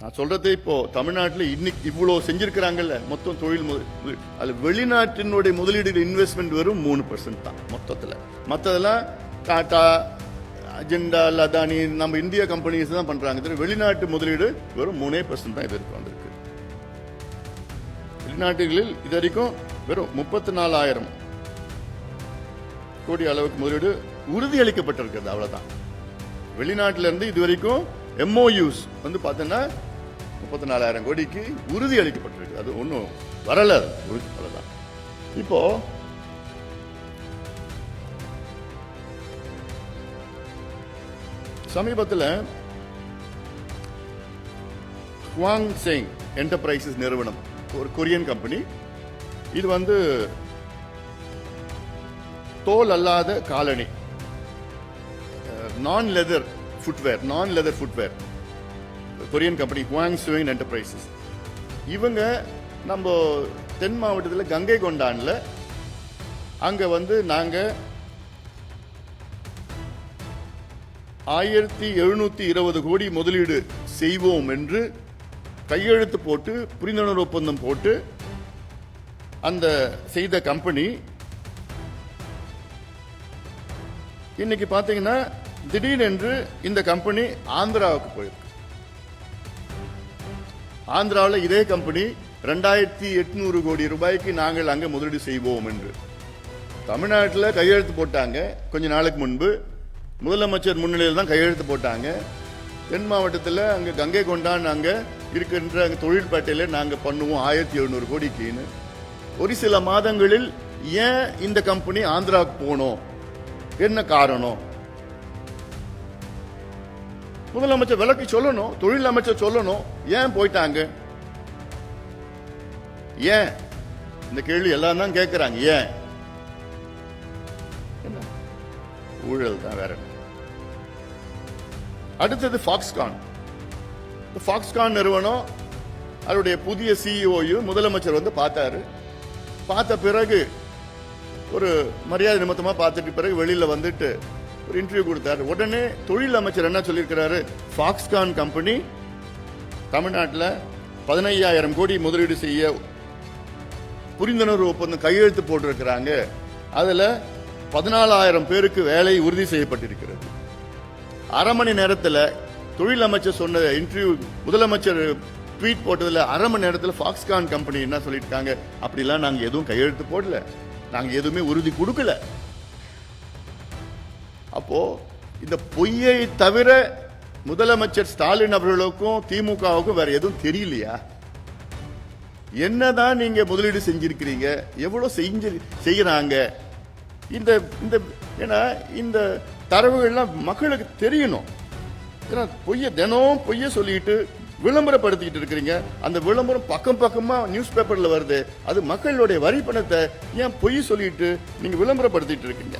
நான் சொல்றது இப்போ தமிழ்நாட்டில் இன்னைக்கு இவ்வளோ செஞ்சிருக்கிறாங்கல்ல மொத்தம் தொழில் முதல் அது வெளிநாட்டினுடைய முதலீடு இன்வெஸ்ட்மெண்ட் வெறும் மூணு பர்சன்ட் தான் மொத்தத்தில். மற்றதெல்லாம் டாடா அஜெண்டா அதானி நம்ம இந்திய கம்பெனிஸ் தான் பண்றாங்க. தெரியும் வெளிநாட்டு முதலீடு வெறும் மூணே பர்சன்ட் தான் இதற்கு வந்திருக்கு. வெளிநாட்டுகளில் இது வரைக்கும் வெறும் முப்பத்தி நாலாயிரம் கோடி அளவுக்கு முதலீடு உறுதியளிக்கப்பட்டிருக்கிறது. அவ்வளவுதான். வெளிநாட்டிலேருந்து இது வரைக்கும் எம்ஓயூஸ் வந்து பார்த்தீங்கன்னா முப்பத்தி நாலாயிரம் கோடிக்கு உறுதி அளிக்கப்பட்டிருக்கு அது ஒன்றும் வரல உறுதி அவ்வளோதான் இப்போ சமீபத்தில் குவாங் செங் என்டர்பிரைசஸ் நிறுவனம் ஒரு கொரியன் கம்பெனி. இது வந்து தோல் அல்லாத காலணி non leather footwear non leather footwear Korean company Quang சுவிங் என்டர்பிரைசஸ் இவங்க நம்ம தென் மாவட்டத்தில் கங்கை கொண்டானில் அங்கே வந்து நாங்கள் ஆயிரத்தி எழுநூத்தி இருபது கோடி முதலீடு செய்வோம் என்று கையெழுத்து போட்டு புரிந்துணர்வு ஒப்பந்தம் போட்டு அந்த செய்த கம்பெனி இன்னைக்கு பார்த்தீங்கன்னா திடீரென்று இந்த கம்பெனி ஆந்திராவுக்கு போயிருக்கு. ஆந்திராவில் இதே கம்பெனி ரெண்டாயிரத்தி எட்நூறு கோடி ரூபாய்க்கு நாங்கள் அங்கே முதலீடு செய்வோம் என்று. தமிழ்நாட்டில் கையெழுத்து போட்டாங்க. கொஞ்ச நாளுக்கு முன்பு முதலமைச்சர் முன்னிலையில் தான் கையெழுத்து போட்டாங்க. தென் மாவட்டத்தில் அங்கே கங்கை கொண்டான் அங்கே இருக்கின்ற அங்கே தொழிற்பேட்டையில் நாங்கள் பண்ணுவோம் ஆயிரத்தி எழுநூறு கோடிக்குன்னு. ஒரு சில மாதங்களில் ஏன் இந்த கம்பெனி ஆந்திராவுக்கு போனோம்? என்ன காரணம்? முதலமைச்சர் விளக்கி சொல்லணும் தொழில் அமைச்சர் சொல்லணும். ஏன் போயிட்டாங்க? ஏன்? இந்த கேள்வி எல்லாம் தான் கேட்கிறாங்க ஏன்? ஊழல் தான் வேற. அடுத்தது ஃபாக்ஸ்கான் ஃபாக்ஸ்கான் நிறுவனம் அதனுடைய புதிய சிஇஓயும் முதலமைச்சர் வந்து பார்த்தாரு. பார்த்த பிறகு ஒரு மரியாதை நிமித்தமா பார்த்துட்டு பிறகு வெளியில வந்துட்டு ஒரு இன்டர்வியூ கொடுத்தாரு. உடனே தொழில் அமைச்சர் என்ன சொல்லியிருக்கிறாரு? ஃபாக்ஸ்கான் கம்பெனி தமிழ்நாட்டில் பதினையாயிரம் கோடி முதலீடு செய்ய புரிந்துணர்வு ஒப்பந்தம் கையெழுத்து போட்டிருக்கிறாங்க. அதில் பதினாலாயிரம் பேருக்கு வேலை உறுதி செய்யப்பட்டிருக்கிறது. அரை மணி நேரத்தில் தொழில் அமைச்சர் சொன்ன இன்டர்வியூ முதலமைச்சர் ட்வீட் போட்டதில் அரை மணி நேரத்தில் ஃபாக்ஸ்கான் கம்பெனி என்ன சொல்லியிருக்காங்க? அப்படிலாம் நாங்கள் எதுவும் கையெழுத்து போடல. நாங்கள் எதுவுமே உறுதி கொடுக்கல. அப்போது இந்த பொய்யை தவிர முதலமைச்சர் ஸ்டாலின் அவர்களுக்கும் திமுகவுக்கும் வேற எதுவும் தெரியலையா? என்னதான் நீங்க முதலீடு செஞ்சிருக்கிறீங்க? எவ்வளோ செஞ்சு செய்யறாங்க? இந்த இந்த ஏன்னா இந்த தரவுகள்லாம் மக்களுக்கு தெரியணும். ஏன்னா பொய்ய தினம் பொய்ய சொல்லிட்டு விளம்பரப்படுத்திக்கிட்டு இருக்கிறீங்க. அந்த விளம்பரம் பக்கம் பக்கமாக நியூஸ் பேப்பரில் வருது. அது மக்களுடைய வரி பணத்தை ஏன் பொய் சொல்லிட்டு நீங்கள் விளம்பரப்படுத்திட்டு இருக்கீங்க?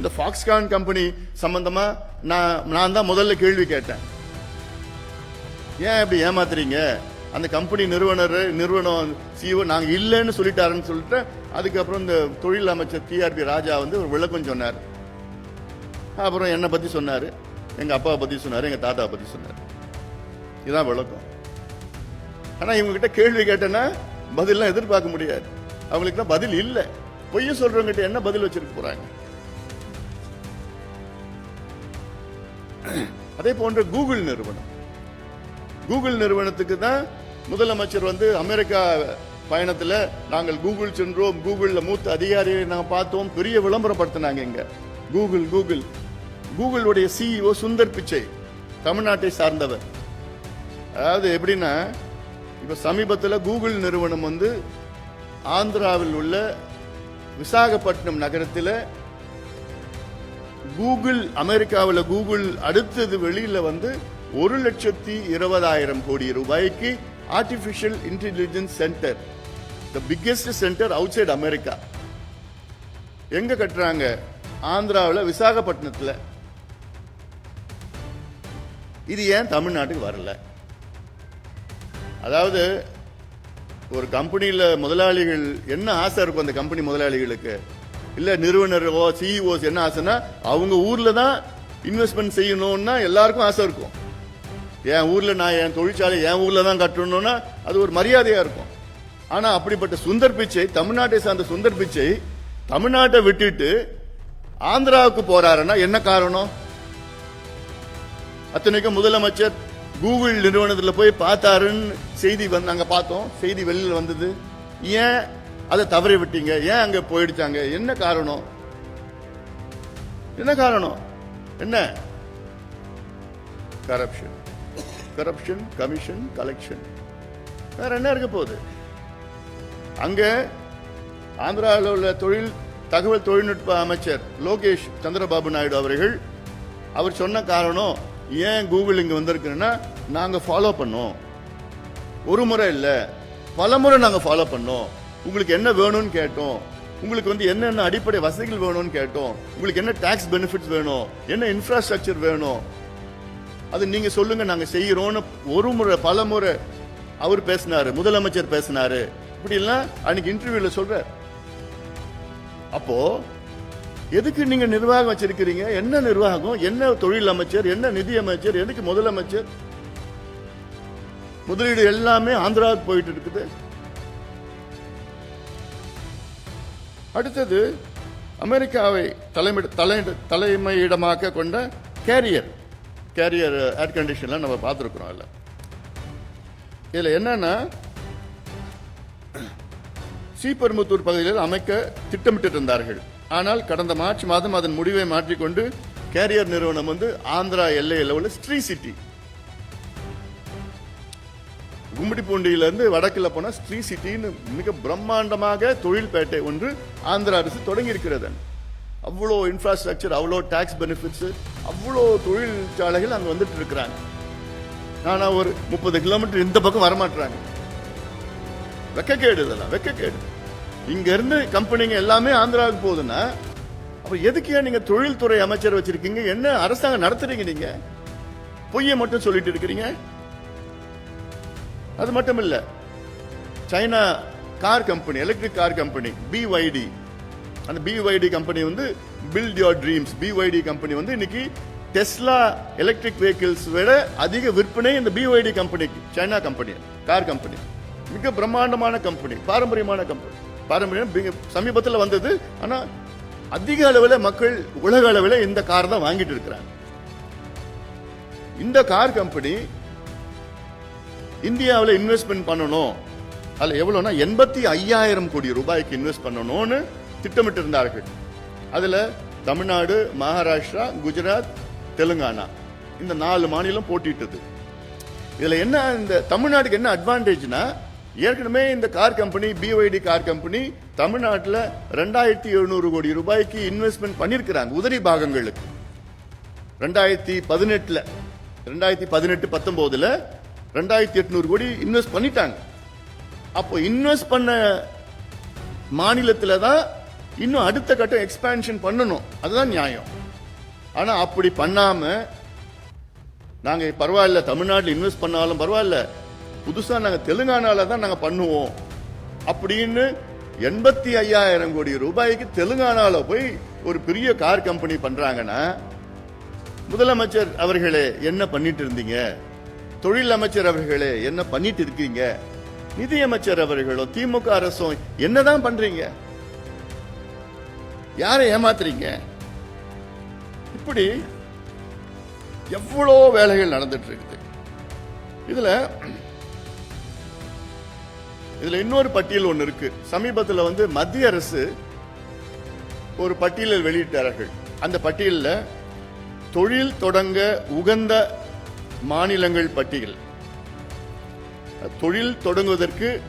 இந்த ஃபாக்ஸ்கான் கம்பெனி சம்பந்தமா நான் நான் தான் முதல்ல கேள்வி கேட்டேன். ஏன் இப்படி ஏமாத்துறீங்க? அந்த கம்பெனி நிறுவனர் நிறுவனம் சிஓ நாங்கள் இல்லைன்னு சொல்லிட்டாருன்னு சொல்லிட்டு அதுக்கப்புறம் இந்த தொழில் அமைச்சர் டிஆர்பி ராஜா வந்து ஒரு விளக்கம் சொன்னார். அப்புறம் என்னை பற்றி சொன்னார். எங்கள் அப்பாவை பற்றி சொன்னார் எங்கள் தாத்தாவை பற்றி சொன்னார். இதுதான் விளக்கம். ஆனால் இவங்ககிட்ட கேள்வி கேட்டேன்னா பதிலாம் எதிர்பார்க்க முடியாது. அவங்களுக்கு தான் பதில் இல்லை. பொய்யும் சொல்கிறவங்ககிட்ட என்ன பதில் வச்சுருக்க போகிறாங்க அதே போன்ற கூகுள் நிறுவனம். கூகுள் நிறுவனத்துக்கு தான் முதலமைச்சர் வந்து அமெரிக்கா பயணத்தில் நாங்கள் கூகுள் சென்றோம் கூகுளில் மூத்த அதிகாரியை நாங்கள் பார்த்தோம் பெரிய விளம்பரப்படுத்தினாங்க இங்கே. Google Google. கூகுளுடைய CEO Sundar Pichai தமிழ்நாட்டை சார்ந்தவர். அதாவது எப்படின்னா இப்போ சமீபத்தில் கூகுள் நிறுவனம் வந்து ஆந்திராவில் உள்ள விசாகப்பட்டினம் நகரத்தில் கூகுள் அமெரிக்காவில் கூகுள் அடுத்தது வெளியில் வந்து ஒரு லட்சத்தி இருபதாயிரம் கோடி ரூபாய்க்கு artificial intelligence centre the biggest centre outside America எங்க கட்டுறாங்க? ஆந்திராவில் விசாகப்பட்டினத்தில். இது ஏன் தமிழ்நாட்டுக்கு வரல? அதாவது ஒரு கம்பெனியில் முதலாளிகள் என்ன ஆசை இருக்கும் அந்த கம்பெனி முதலாளிகளுக்கு? இல்லை நிறுவனரோ சிஇஓஸ் என்ன ஆசைன்னா அவங்க ஊரில் தான் இன்வெஸ்ட்மெண்ட் செய்யணும்னா எல்லாருக்கும் ஆசை இருக்கும். என் ஊரில் நான் என் தொழிற்சாலை என் ஊரில் தான் கட்டணும்னா அது ஒரு மரியாதையாக இருக்கும். ஆனால் அப்படிப்பட்ட சுந்தர் பிச்சை தமிழ்நாட்டை சார்ந்த சுந்தர் பிச்சை தமிழ்நாட்டை விட்டுட்டு ஆந்திராவுக்கு போறாருன்னா என்ன காரணம்? அத்தனைக்கும் முதலமைச்சர் கூகுள் நிறுவனத்தில் போய் பார்த்தாருன்னு செய்தி நாங்கள் பார்த்தோம். செய்தி வெளியில் வந்தது. ஏன் அதை தவறி விட்டீங்க. ஏன் அங்கே போயிடுச்சாங்க? என்ன காரணம்? என்ன காரணம்? என்ன? கரப்ஷன் கரப்ஷன் கமிஷன் கலெக்ஷன் வேற என்ன இருக்க போகுது? அங்க ஆந்திராவில் உள்ள தொழில் தகவல் தொழில்நுட்ப அமைச்சர் லோகேஷ் சந்திரபாபு நாயுடு அவர்கள் அவர் சொன்ன காரணம் ஏன் கூகுள் இங்க வந்திருக்குன்னா நாங்க ஃபாலோ பண்ணோம். ஒரு முறை இல்லை பல முறை நாங்க ஃபாலோ பண்ணோம். உங்களுக்கு என்ன வேணும்னு கேட்டோம் உங்களுக்கு வந்து என்னென்ன அடிப்படை வசதிகள் வேணும்னு கேட்டோம் உங்களுக்கு என்ன டாக்ஸ் பெனிஃபிட்ஸ் வேணும் என்ன இன்ஃப்ராஸ்ட்ரக்சர் வேணும் அது நீங்க சொல்லுங்க நாங்க செய்யறோம்னு ஒரு முறை பல முறை அவர் பேசினாரு முதலமைச்சர் பேசினாரு. இப்படி எல்லாம் அன்னைக்கு இன்டர்வியூல சொல்ற அப்போ எதுக்கு நீங்க நிர்வாகம் வச்சிருக்கிறீங்க? என்ன நிர்வாகம்? என்ன தொழில் அமைச்சர் என்ன நிதி அமைச்சர் எதுக்கு முதலமைச்சர்? முதலீடு எல்லாமே ஆந்திராவுக்கு போயிட்டு இருக்குது. அடுத்தது அமெரிக்காவை தலைமை தலை தலைமையிடமாக கொண்ட கேரியர். கேரியர் uh, ஏர் கண்டிஷனில் நம்ம பார்த்துருக்குறோம் அதில். இதில் என்னன்னா ஸ்ரீபெரும்புத்தூர் பகுதியில் அமைக்க திட்டமிட்டு இருந்தார்கள் ஆனால் கடந்த மார்ச் மாதம் அதன் முடிவை மாற்றிக்கொண்டு கேரியர் நிறுவனம் வந்து ஆந்திரா எல்லை உள்ள ஸ்ட்ரீ சிட்டி கும்மிடிப்பூண்டியிலிருந்து வடக்கில் போன ஸ்ரீ சிட்டின்னு மிக பிரம்மாண்டமாக தொழில்பேட்டை ஒன்று ஆந்திரா அரசு தொடங்கி இருக்கிறது அவ்வளோ இன்ஃப்ராஸ்ட்ரக்சர் அவ்வளோ டேக்ஸ் பெனிஃபிட்ஸ் அவ்வளோ தொழிற்சாலைகள் அங்கே வந்துட்டு இருக்கிறாங்க. ஆனால் ஒரு முப்பது கிலோமீட்டர் இந்த பக்கம் வரமாட்டுறாங்க வெக்கக்கேடு இதெல்லாம் வெக்கக்கேடு. இங்கேருந்து கம்பெனிங்க எல்லாமே ஆந்திராவுக்கு போகுதுன்னா அப்போ எதுக்கு ஏன் தொழில்துறை அமைச்சர் வச்சுருக்கீங்க? என்ன அரசாங்கம் நடத்துறீங்க நீங்கள் பொய்யை மட்டும் சொல்லிட்டு இருக்கிறீங்க. அது மட்டும் இல்லை China car company electric car company BYD அந்த பிஒய்டி கம்பெனி வந்து build your dreams BYD company வந்து இன்னைக்கு டெஸ்லா எலக்ட்ரிக் வெஹிக்கிள்ஸ் விட அதிக விற்பனை இந்த பிஒய்டி கம்பெனிக்கு சைனா கம்பெனி கார் கம்பெனி மிக பிரம்மாண்டமான கம்பெனி பாரம்பரியமான கம்பெனி பாரம்பரியம் சமீபத்தில் வந்தது. ஆனால் அதிக அளவில் மக்கள் உலக அளவில் இந்த கார் தான் வாங்கிட்டு இருக்கிறாங்க. இந்த கார் கம்பெனி இந்தியாவில் இன்வெஸ்ட்மெண்ட் பண்ணணும். அதில் எவ்வளோனா எண்பத்தி ஐயாயிரம் கோடி ரூபாய்க்கு இன்வெஸ்ட் பண்ணணும்னு திட்டமிட்டு இருந்தார்கள் அதில் தமிழ்நாடு மகாராஷ்டிரா குஜராத் தெலுங்கானா. இந்த நாலு மாநிலம் போட்டிட்டது இதில் என்ன இந்த தமிழ்நாட்டுக்கு என்ன அட்வான்டேஜ்னா ஏற்கனவே இந்த car company BYD car company தமிழ்நாட்டில் ரெண்டாயிரத்தி எழுநூறு கோடி ரூபாய்க்கு இன்வெஸ்ட்மெண்ட் பண்ணியிருக்கிறாங்க உதிரி பாகங்களுக்கு. ரெண்டாயிரத்தி பதினெட்டில் ரெண்டாயிரத்தி பதினெட்டு பத்தொம்போதில் ரெண்டாயிரத்தி எட்நூறு கோடி இன்வெஸ்ட் பண்ணிட்டாங்க. அப்போ இன்வெஸ்ட் பண்ண மாநிலத்தில் தான் இன்னும் அடுத்த கட்டம் எக்ஸ்பான்ஷன் பண்ணணும். அதுதான் நியாயம். ஆனால் அப்படி பண்ணாம நாங்கள் பரவாயில்ல தமிழ்நாட்டில் இன்வெஸ்ட் பண்ணாலும் பரவாயில்ல. புதுசாக நாங்கள் தெலுங்கானால தான் நாங்கள் பண்ணுவோம். அப்படின்னு எண்பத்தி ஐயாயிரம் கோடி ரூபாய்க்கு தெலுங்கானால போய் ஒரு பெரிய கார் கம்பெனி பண்றாங்கன்னா முதலமைச்சர் அவர்களே என்ன பண்ணிட்டு இருந்தீங்க? தொழில் அமைச்சர் அவர்களே என்ன பண்ணிட்டு இருக்கீங்க? நிதியமைச்சர் அவர்களும் திமுக அரசும் என்னதான் பண்றீங்க? யாரை ஏமாத்துறீங்க? இப்படி எவ்வளோ வேலைகள் நடந்துட்டு இருக்குது இதுல இதுல இன்னொரு பட்டியல் ஒன்று இருக்கு. சமீபத்தில் வந்து மத்திய அரசு ஒரு பட்டியலில் வெளியிட்டார்கள். அந்த பட்டியலில் தொழில் தொடங்க உகந்த மாநிலங்கள் பட்டியல். தொழில் தொடங்குவதற்கு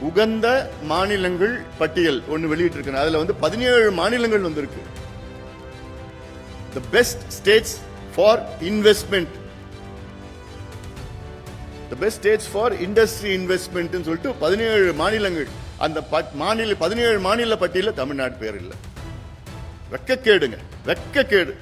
உகந்த மாநிலங்கள் பட்டியல் ஒன்று வெளியிட்டிருக்கேன் அதுல வந்து பதினேழு மாநிலங்கள் வந்திருக்கு. The best states for investment the best states for industry investment சொல்லிட்டு பதினேழு மாநிலங்கள். அந்த பட்- மாநில பதினேழு மாநில பட்டியலில் தமிழ்நாடு பேர் இல்லை. வெக்கக்கேடுங்க. வெக்கக்கேடு.